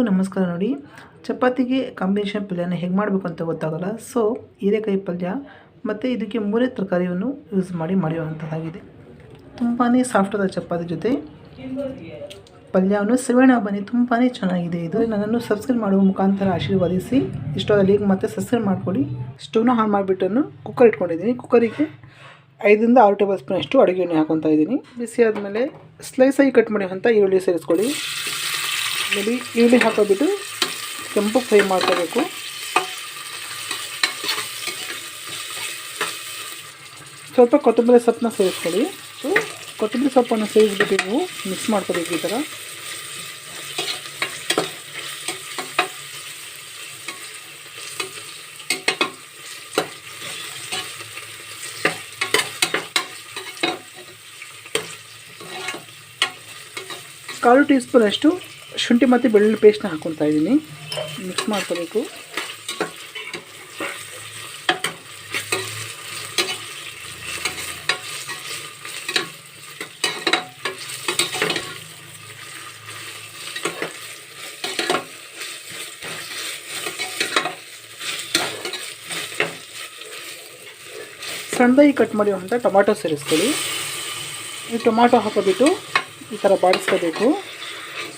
ಎಲ್ರಿಗೂ ನಮಸ್ಕಾರ ನೋಡಿ. ಚಪಾತಿಗೆ ಕಾಂಬಿನೇಷನ್ ಪಲ್ಯನ ಹೇಗೆ ಮಾಡಬೇಕು ಅಂತ ಗೊತ್ತಾಗಲ್ಲ. ಸೊ ಹೀರೆಕಾಯಿ ಪಲ್ಯ ಮತ್ತು ಇದಕ್ಕೆ ಮೂರೇ ತರಕಾರಿಯನ್ನು ಯೂಸ್ ಮಾಡಿ ಮಾಡಿರುವಂಥದ್ದಾಗಿದೆ ತುಂಬಾ ಸಾಫ್ಟಾದ ಚಪಾತಿ ಜೊತೆ ಪಲ್ಯವನ್ನು ಸೇವಣ ಬನ್ನಿ. ತುಂಬಾ ಚೆನ್ನಾಗಿದೆ ಇದು. ನನ್ನನ್ನು ಸಬ್ಸ್ಕ್ರೈಬ್ ಮಾಡುವ ಮುಖಾಂತರ ಆಶೀರ್ವಾದಿಸಿ. ಇಷ್ಟವಾದ ಲೀಗ್ ಮತ್ತೆ ಸಬ್ಸ್ಕ್ರೈಬ್ ಮಾಡಿಕೊಡಿ ಸ್ಟವ್ನ ಆನ್ ಮಾಡಿಬಿಟ್ಟನ್ನು ಕುಕ್ಕರ್ ಇಟ್ಕೊಂಡಿದ್ದೀನಿ. ಕುಕ್ಕರಿಗೆ ಐದರಿಂದ ಆರು ಟೇಬಲ್ ಸ್ಪೂನ್ ಅಷ್ಟು ಅಡುಗೆ ಎಣ್ಣೆ ಹಾಕೊತಾ ಇದ್ದೀನಿ. ಬಿಸಿ ಆದಮೇಲೆ ಸ್ಲೈಸಾಗಿ ಕಟ್ ಮಾಡಿ ಅಂತ ಈರುಳ್ಳಿ ಸೇರಿಸ್ಕೊಳ್ಳಿ. ಆಮೇಲೆ ಈರುಳ್ಳಿ ಹಾಕೋಬಿಟ್ಟು ಕೆಂಪು ಫ್ರೈ ಮಾಡ್ಕೋಬೇಕು. ಸ್ವಲ್ಪ ಕೊತ್ತಂಬರಿ ಸೊಪ್ಪನ್ನ ಸೇರಿಸ್ಕೊಳ್ಳಿ. ಸೊ ಕೊತ್ತಂಬರಿ ಸೊಪ್ಪನ್ನು ಸೇರಿಸ್ಬಿಟ್ಟು ನೀವು ಮಿಕ್ಸ್ ಮಾಡ್ಕೋಬೇಕು ಈ ಥರ. ಕಾಲು ಟೀ ಸ್ಪೂನ್ ಅಷ್ಟು ಶುಂಠಿ ಮತ್ತು ಬೆಳ್ಳುಳ್ಳಿ ಪೇಸ್ಟ್ನ ಹಾಕ್ಕೊತಾ ಇದ್ದೀನಿ. ಮಿಕ್ಸ್ ಮಾಡ್ಕೋಬೇಕು. ಸಣ್ಣದಾಗಿ ಕಟ್ ಮಾಡಿರುವಂಥ ಟೊಮಾಟೊ ಸೇರಿಸ್ಕೊಳ್ಳಿ. ಈ ಟೊಮಾಟೊ ಹಾಕೋಬಿಟ್ಟು ಈ ಥರ ಬಾಡಿಸ್ಕೋಬೇಕು.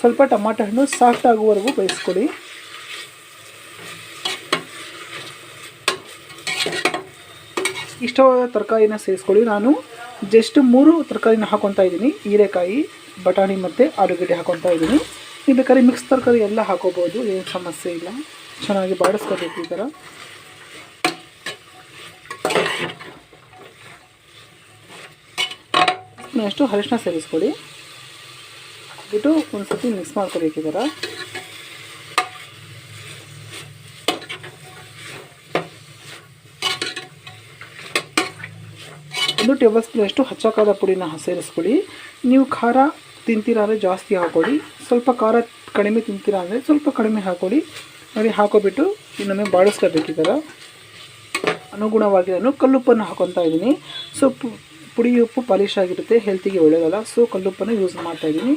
ಸ್ವಲ್ಪ ಟೊಮಾಟೊ ಹಣ್ಣು ಸಾಫ್ಟ್ ಆಗುವವರೆಗೂ ಬೇಯಿಸ್ಕೊಡಿ. ಇಷ್ಟವಾದ ತರಕಾರಿನ ಸೇರಿಸ್ಕೊಳ್ಳಿ. ನಾನು ಜಸ್ಟ್ ಮೂರು ತರಕಾರಿನ ಹಾಕೊತಾ ಇದ್ದೀನಿ. ಹೀರೆಕಾಯಿ, ಬಟಾಣಿ ಮತ್ತು ಆಲೂಗಡ್ಡೆ ಹಾಕೊತಾ ಇದ್ದೀನಿ. ನೀವು ಬೇಕಾದ್ರೆ ಮಿಕ್ಸ್ ತರಕಾರಿ ಎಲ್ಲ ಹಾಕೋಬೋದು ಏನು ಸಮಸ್ಯೆ ಇಲ್ಲ. ಚೆನ್ನಾಗಿ ಬಾಡಿಸ್ಕೋಬೇಕು ಈ ಥರ ನೆಕ್ಸ್ಟು ಅರಿಶಿನ ಸೇರಿಸ್ಕೊಡಿ. ಬಿಟ್ಟು ಒಂದು ಸತಿ ಮಿಕ್ಸ್ ಮಾಡ್ಕೋಬೇಕು ಈ ಥರ ಒಂದು ಟೇಬಲ್ ಸ್ಪೂನ್ ಅಷ್ಟು ಹಚ್ಚಕಾದ ಪುಡಿನ ಸೇರಿಸ್ಕೊಳ್ಳಿ. ನೀವು ಖಾರ ತಿಂತೀರ ಅಂದರೆ ಜಾಸ್ತಿ ಹಾಕೊಳ್ಳಿ ಸ್ವಲ್ಪ ಖಾರ ಕಡಿಮೆ ತಿಂತೀರ ಅಂದರೆ ಸ್ವಲ್ಪ ಕಡಿಮೆ ಹಾಕೊಳ್ಳಿ ನೋಡಿ, ಹಾಕೋಬಿಟ್ಟು ಇನ್ನೊಮ್ಮೆ ಬಾಡಿಸ್ಕೋಬೇಕು ಅನುಗುಣವಾಗಿ ನಾನು ಕಲ್ಲುಪ್ಪನ್ನು ಹಾಕೊತಾ ಇದ್ದೀನಿ. ಸೊ ಪುಡಿ ಉಪ್ಪು ಪಾಲಿಶ್ ಆಗಿರುತ್ತೆ ಹೆಲ್ತಿಗೆ ಒಳ್ಳೆಯದಲ್ಲ ಸೊ ಕಲ್ಲುಪ್ಪನ್ನು ಯೂಸ್ ಮಾಡ್ತಾಯಿದ್ದೀನಿ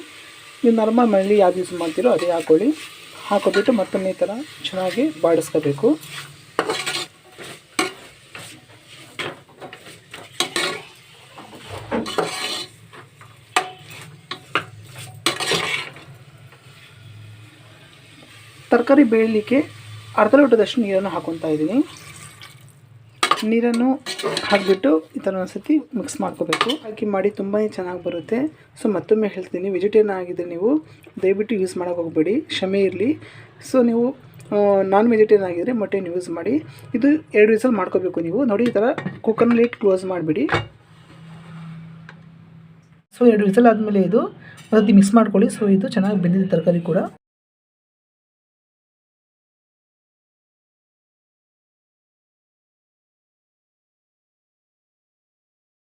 ನೀವು ನಾರ್ಮಲ್ ಮನೇಲಿ ಯಾವ್ದು ಯೂಸ್ ಮಾಡ್ತೀರೋ ಅದೇ ಹಾಕೊಳ್ಳಿ. ಹಾಕೋಬಿಟ್ಟು ಮತ್ತೊಮ್ಮೆ ಈ ಥರ ಚೆನ್ನಾಗಿ ಬಾಡಿಸ್ಕೋಬೇಕು. ತರಕಾರಿ ಬೇಯಲಿಕ್ಕೆ ಅರ್ಧ ಲೋಟದಷ್ಟು ನೀರನ್ನು ಹಾಕೊತಾ ಇದ್ದೀನಿ. ನೀರನ್ನು ಹಾಕಿಬಿಟ್ಟು ಈ ಥರ ಒಂದು ಸತಿ ಮಿಕ್ಸ್ ಮಾಡ್ಕೋಬೇಕು. ಹಾಕಿ ಮಾಡಿ ತುಂಬಾ ಚೆನ್ನಾಗಿ ಬರುತ್ತೆ. ಸೊ ಮತ್ತೊಮ್ಮೆ ಹೇಳ್ತೀನಿ ವೆಜಿಟೇರಿಯನ್ ಆಗಿದ್ದರೆ ನೀವು ದಯವಿಟ್ಟು ಯೂಸ್ ಮಾಡೋಕೆ ಹೋಗಬೇಡಿ. ಕ್ಷಮೆ ಇರಲಿ. ಸೊ ನೀವು ನಾನ್ ವೆಜಿಟೇರಿಯನ್ ಆಗಿದ್ದರೆ ಮೊಟ್ಟೆನ ಯೂಸ್ ಮಾಡಿ. ಇದು ಎರಡು ವಿಸಲ್ ಮಾಡ್ಕೋಬೇಕು ನೀವು. ನೋಡಿ, ಈ ಥರ ಕುಕ್ಕರ್ನಲ್ಲಿ ಇಟ್ಟು ಕ್ಲೋಸ್ ಮಾಡಿಬಿಡಿ. ಸೊ ಎರಡು ವಿಸಲ್ ಆದಮೇಲೆ ಇದು ಒಂದು ಮಿಕ್ಸ್ ಮಾಡ್ಕೊಳ್ಳಿ. ಸೊ ಇದು ಚೆನ್ನಾಗಿ ಬೆಂದಿದೆ ತರಕಾರಿ ಕೂಡ.